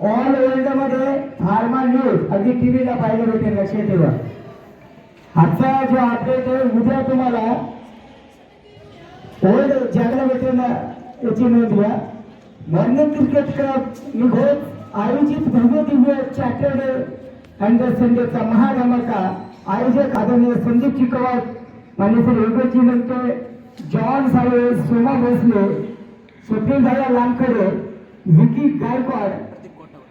All वर्ल्डमध्ये pharma news अगदी टीव्हीला पाहिजे होते लक्षात ठेवा आजचा जो अपडेट आहे उद्या तुम्हाला ओल्ड जागला भेटेल याची नोंद घ्या. लंडन क्रिकेट क्लब निघोत. आयोजित भव्य दिव्य सॅटरडे अँड संडेचा महाधमाका. आयोजक आदरणीय संदीप चिकवाट मान्य श्री योगेशजी नंतर जॉन साळे सोमा भोसले स्वप्नील दादा लांकडे विकी गायकवाड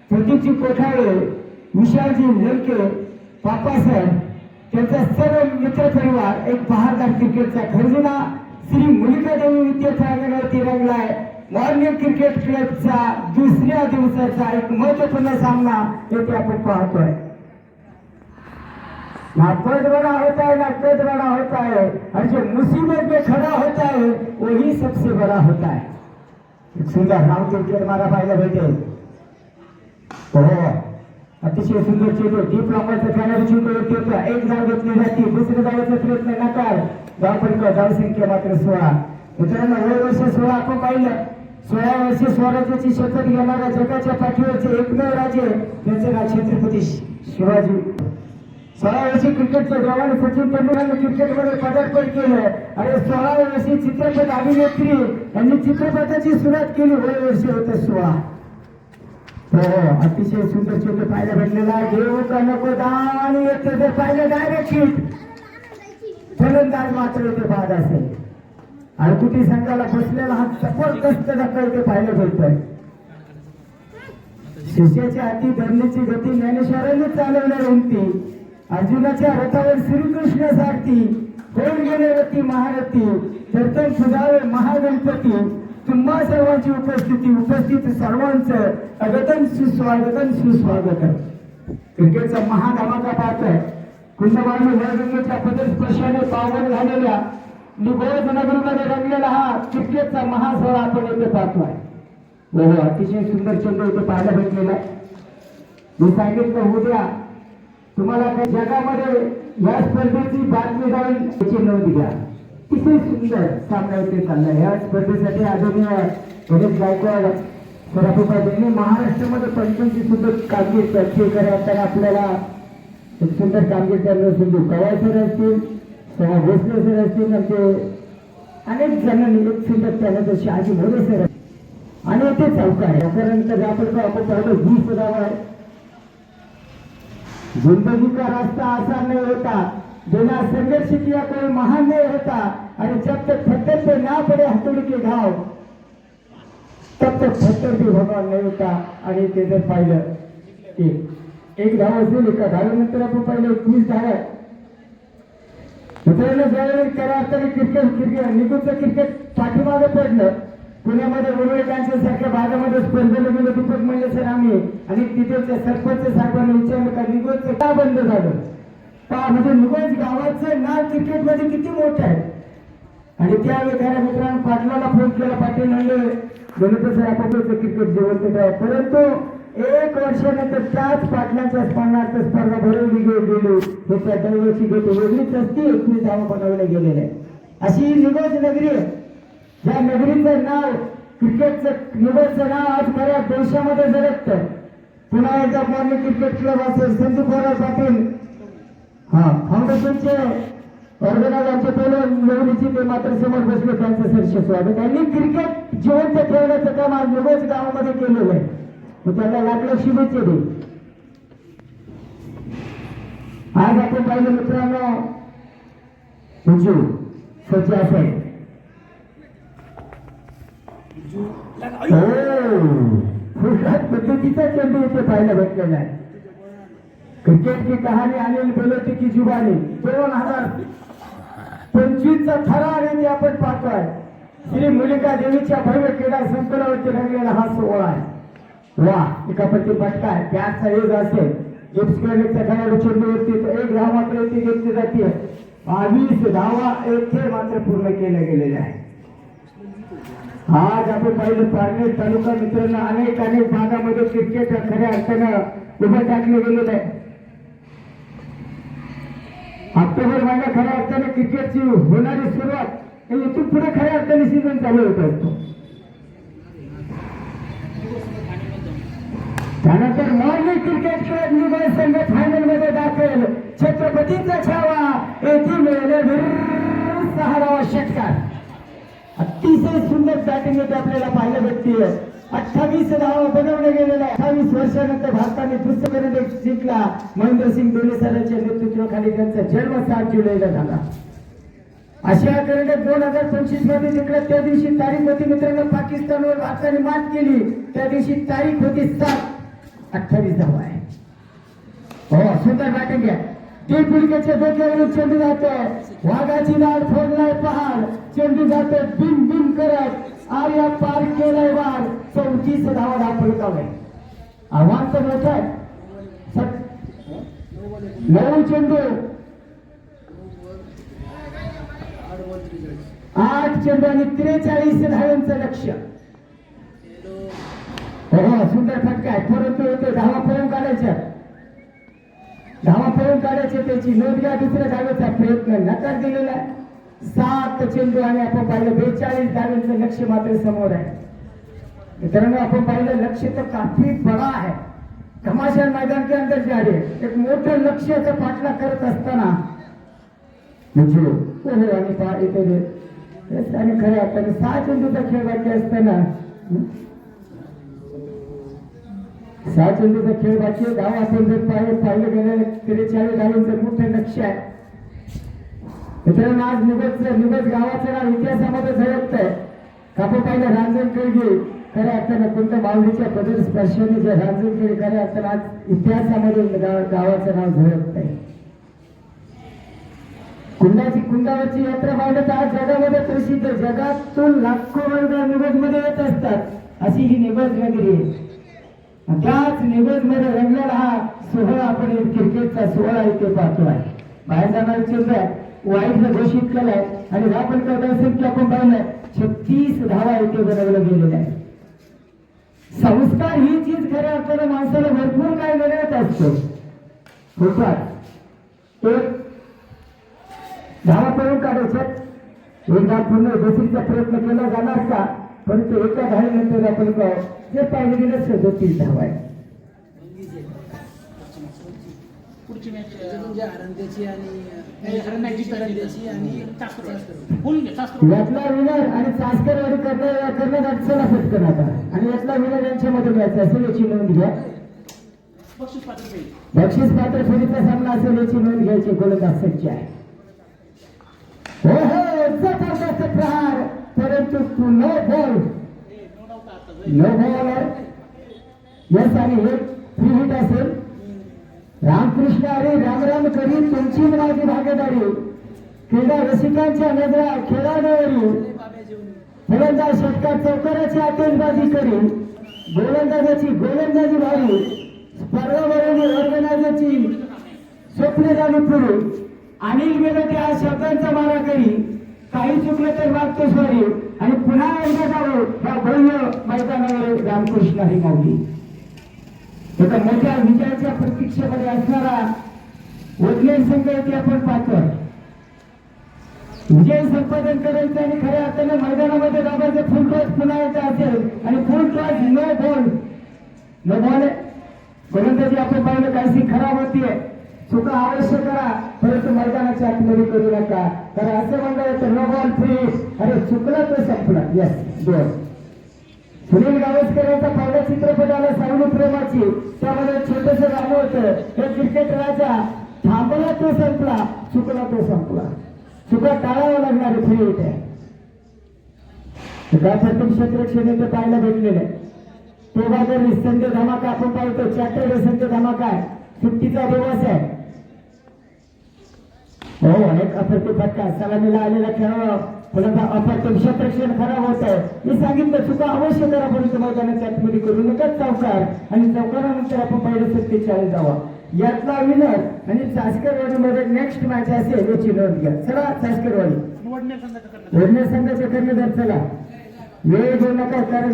प्रदीपजी कोठाळे विशालजी लडके पापासाहेब त्यांचा सर्व मित्र परिवार एक बहारदार क्रिकेटचा खर्जुना श्री मुलिकादेवी विद्यासागरावरती रंगलाय मॉर्निंग क्रिकेट क्लबचा दुसऱ्या दिवसाचा एक महत्त्वपूर्ण सामना येथे आपण पाहतोय. ना बड़ा होता है ना कद बड़ा होता है और जो मुसीबत में खड़ा होता है वही सबसे बड़ा होता है सुंदर नाव क्रिकेट मला पाहायला भेटेल. हो. अतिशय सुंदर चेंडू. डीप लॉंगरचा खेळाडू चेंडूवरती होता एक जाव घेतली जाते दुसऱ्या जावेचा प्रयत्न नकार. धाव फलक धाव संख्या मात्र सोळा. मित्रांनो हे वर्ष सोळा आपण पाहिलं. सोळा वर्ष स्वराज्याची शपथ घेणाऱ्या जगाच्या पाठीवरचे एकमेव राजे त्यांचे नाव छत्रपती शिवाजी. सोळा वर्षी क्रिकेटचे जवान सचिन तेंडुलकरने क्रिकेटमध्ये पदार्पण केलं. आणि सोळा वर्षी चित्रपट अभिनेत्री यांनी चित्रपटाची सुरुवात केली. वय वर्ष होते सोळा. अतिशय सुंदर चित्र पाहायला भेटलेला देऊ का नको दाव आणि येते जर पाहिलं डायरेक्ट हिट फलंदाज मात्र इथे बाद असेल. आणि कुठे संघाला बसलेला हा जबरदस्त धक्का इथे पाहायला भेटतोय. शिष्याच्या हाती धरणीची गती ज्ञानेश्वरांनी चालवणार होती अर्जुनाच्या रथावर श्रीकृष्ण सारथी होऊन गेलेवरती महारथी? कीर्तन सुधावे महागणपती. तुम्हा सर्वांची उपस्थिती उपस्थित सर्वांचं अगतन सुस्वागतन सुस्वागत क्रिकेटचा महाधमाका आहे. कुंभवाणी वळगंगेच्या पदस्पर्शाने पावन झालेल्या निगोज नगरीमध्ये रंगलेला हा क्रिकेटचा महासोहळा आपण येथे पाहतोय आहे. हो, हो, अतिशय सुंदर चंद्र इथे पाहायला भेटलेला आहे. मी सांगितलं उद्या तुम्हाला काही जगामध्ये या स्पर्धेची बातमी जाऊन याची नोंद घ्या. अतिशय सुंदर सामना इथे चाललाय. या स्पर्धेसाठी आदरणीय गणेश गायकवाड सराफुपाद यांनी महाराष्ट्रामध्ये पंचांची सुद्धा कामगिरी चर्चे करताना आपल्याला एक सुंदर कामगिरी त्यांना सिंधू कवाय सर असतील सहा भोसले सर असतील आमचे अनेक जणांनी एक सुंदर त्यानंतर शहाजी मोरे सर आणि ते चौका आहे त्यानंतर आपण आपण पाहिलं वीस धावा आहे जिंदगी का रास्ता आसान नहीं होता बिना संघर्ष किया कोई महान नहीं होता आणि जब तक पत्थर पे ना पडे हथौड़ी के घाव तब तक पत्थर भी भगवान नाही होता. आणि ते जर पाहिलं एक एक धाव असेल एका धावेनंतर आपण पाहिलं एकवीस धाव आहे मित्रांनो ज्यावेळी खऱ्या अर्थाने क्रिकेट क्रिकेट निकुंचं क्रिकेट पाठीमागे पडलं पुण्यामध्ये उर्वरित सारख्या भागामध्ये स्पर्धेला गेलो दीपक म्हणले सर आम्ही. आणि तिथे सरपंच साहेबांना विचारलं का निगोजचं का बंद झालं? पहा म्हणजे निगोज गावाचं नाव क्रिकेटमध्ये किती मोठं आहे? आणि त्यावेळी खऱ्या मित्रांनो पाटलाला फोन केला पाटील म्हणले गणपत सर आपापलं क्रिकेट जिवंत आहे. परंतु एक वर्षानंतर त्याच पाटलांच्या स्मरणार्थ स्पर्धा भरवली गेली. हे त्या दरवर्षी घेते वेगळीच असती एकवीस धावा बनवले गेलेले. अशी निगोज नगरी आहे. या नगरीचं नाव क्रिकेटचं निवडचं नाव आज खऱ्या देशामध्ये झळकतं पुन्हा एकदा मॉर्निंग क्रिकेट क्लब असेल संतू बोराव पाटील हा फाउंडेशनचे ऑर्गनायझरचे पहिले निवडीचे ते मात्र समोर बसले त्यांचं सरसे स्वागत. त्यांनी क्रिकेट जिवंत ठेवण्याचं काम आज निवड गावामध्ये केलेलं आहे. मग त्यांना लागलं शुभेच्छा दे आज आपण पाहिलं मित्रांनो उजू सज्ज असेल फुलकात पद्धतीचा चेंडू इथे पाहायला भेटलेला आहे. क्रिकेट की कहाणी अनिल बेलोटी की जुबानी? दोन हजार पंचवीसचा थरा आणि आपण पाहतोय. श्री मुलिका देवीच्या भव्य क्रीडा संकुलावरती रंगलेला हा सोहळा आहे. वा एकापट्टी पटका आहे. त्याचा एज असेल. जिप्स क्लिनिकच्या खेळाडू चेंडूवरती तो एक धाव मात्र येथे घेतली जाते. बावीस धावा येथे मात्र पूर्ण केल्या गेलेल्या आहे आज आपण पाहिलं पारनेर तालुका मित्रांनो अनेक अनेक भागामध्ये क्रिकेट खऱ्या अर्थानं उभं टाकलं गेलेलं आहे. ऑक्टोबर महिना खऱ्या अर्थाने क्रिकेटची होणारी सुरुवात इथून पुढे खऱ्या अर्थाने सीझन चालू होत असतो. त्यानंतर मॉर्निंग क्रिकेट क्लब निघाल संघ फायनलमध्ये दाखल. छत्रपतीचा छावा येथे मिळाले सहा धावा षटकार. अतिशय सुंदर बॅटिंग येथे आपल्याला पाहायला अठ्ठावीस धावा बनवले गेलेले अठ्ठावीस वर्षानंतर भारताने दुसरं करंडक जिंकला महेंद्रसिंग धोनी सरांच्या नेतृत्वाखाली त्यांचा जन्म सात जुलैला झाला. आशिया करंडक दोन हजार पंचवीसमध्ये जिंकला. त्या दिवशी तारीख होती मित्रांनो पाकिस्तानवर भारताने मात केली. त्या दिवशी तारीख होती सात. अठ्ठावीस धावा आहे. हो सुंदर वाटून घ्या ती पुलकेच्या डोक्यावरून चेंडू जातोय. वाघाची लाड फोडलाय पहाड. चेंडू जातोय बिन बिन करत. आर्या पार केलाय वार. चौतीस धावा धाव फलकावलाय आव्हान तर मोठं आहे. नऊ चेंडू. आठ चेंडू आणि त्रेचाळीस धावांचं लक्ष. हो, हो सुंदर फटका आहे. परंतु ते धावा पळून काढायच्या. धावा पळून काढायचे त्याची नोंद घ्या दुसऱ्या धावेचा प्रयत्न नकार दिलेला आहे. सात चेंडू आणि आपण पाहिलं बेचाळीस धाव्यांचं लक्ष मात्र समोर आहे. मित्रांनो आपण पाहिलं लक्ष तर काफी बडा आहे. घमासान मैदान के अंदर जे आहे एक मोठं लक्ष्याचा पाठला करत असताना म्हणजे ओहो आणि पा इथे आणि खऱ्या अर्थाने सहा चेंडूचा खेळ बाकी असताना सहा चेंडूचा खेळ बाकी आहे. धाव आपण जर पाहिलं पाहिलं गेलं त्रेचाळीस धावांचं मोठं लक्ष आहे. मित्रांनो आज निवत निगज गावाचं नाव इतिहासामध्ये झळकत आहे. कापू पाहिलं रांजण केळगी खऱ्या अर्थानं कोणत्या माऊलीच्या पदर स्पर्शाने जे रांजण केळी खऱ्या अर्थानं आज इतिहासामध्ये गावाचं नाव झळकत आहे. कुंडाची कुंडावरची यात्रा मांडत तर आज जगामध्ये प्रसिद्ध जगातून लाखो वर्ग निवडमध्ये येत असतात. अशी ही निबज नगरी आहे त्याच निवडमध्ये रंगलेला हा सोहळा आपण क्रिकेटचा सोहळा इथे पाहतो आहे. बाहेर जाणार चेंडू आहे वाईट घोषित केलाय आणि आपण की आपण पाहिलं छत्तीस धावा इथे बनवलं गेलेलं आहे संस्कार ही चीज खऱ्या अर्थानं माणसाला भरपूर काय मिळत असतो. फुटपाथ एक धावा पळून काढायच्यात एकदा पूर्ण दुसरीचा प्रयत्न केला जाणार का? परंतु एका धावेनंतर आपण काय जे पाहिजे गेलं सदोतीस धावा आहे पुढची मॅच म्हणजे आनंदाची आणि हरण्याची आनंदाची आणि बोलून घे शास्त्र यातला विनर आणि चासकरवाडी करण्या करण्यात चला पटकन आता. आणि यातला विनर यांच्यामध्ये मॅच असेल याची नोंद घ्या. बक्षीस पात्र होईल बक्षीस पात्र फेरीचा सामना असेल याची नोंद घ्यायची गोलंदाज सज्ज आहे. हो हो जबरदस्त प्रहार. परंतु तू नो बॉल नो डाऊट आता नो बॉल यस आणि हे फ्री हिट असेल. रामकृष्ण अरे रामराम करी तुमची माझी भागीदारी. क्रीडा रसिकांच्या नजरा खेळाडू फलंदाज षटकात चौकाराची आतषबाजी करी गोलंदाजाची गोलंदाजी भारी. स्पर्धा बरोबर ऑर्गनायझरची स्वप्न झाली पुढे अनिल गेलं त्या शब्दांचा मारा करी. काही चुकलं तर मागतो सॉरी आणि पुन्हा एकदा जाऊ या भव्य मैदानावर रामकृष्ण ही माऊली एका मोठ्या विजयाच्या प्रतीक्षेमध्ये असणारा वडलेल संघ येथे आपण पाहतोय. विजय संपादन करायचं आणि खऱ्या अर्थाने मैदानामध्ये दाबायचं फुल टॉस पुन्हा एकदा असेल आणि full toss no ball no ball गोलंदाजी आपण पाहिलं काहीशी खराब होतीये चुका अवश्य करा. परंतु मैदानाच्या आतमध्ये करू नका. कारण असं म्हणलं तर नो बॉल फ्री अरे चुकलं तर संपलं. येस दोन सुनील गावस्करांचा पहिला चित्रपट आला सावली प्रेमाची त्यामध्ये छोटस गाणं होतं. हे क्रिकेट राजा थांबला तो संपला चुकला तो संपला. चुका टाळावं लागणार फ्री आहे गाथातून क्षेत्रक्षण इथे पाहायला भेटलेलं आहे. तो बाजार संघ धमाका आपण पाहतो चॅटर संघ धमाका आहे. सुट्टीचा दिवस आहे. हो एक अप्रतिम फटका. सलामीला आलेला खेळाडू. पुन्हा अप्रतिम क्षेत्रक्षण खराब होत आहे. मी सांगितलं चुका अवश्य करा परंतु मैदानाच्या आतमध्ये करू नका चौकार. आणि चौकारानंतर आपण पहिले सत्तेचाळीस जावा यातला विनर आणि चासकरवाडी मध्ये नेक्स्ट मॅच असेल याची नोंद घ्या. चला चासकरवाडी. निवडण्या वडणे संघाचे कर्णधार चला. वेळ घेऊ नका कारण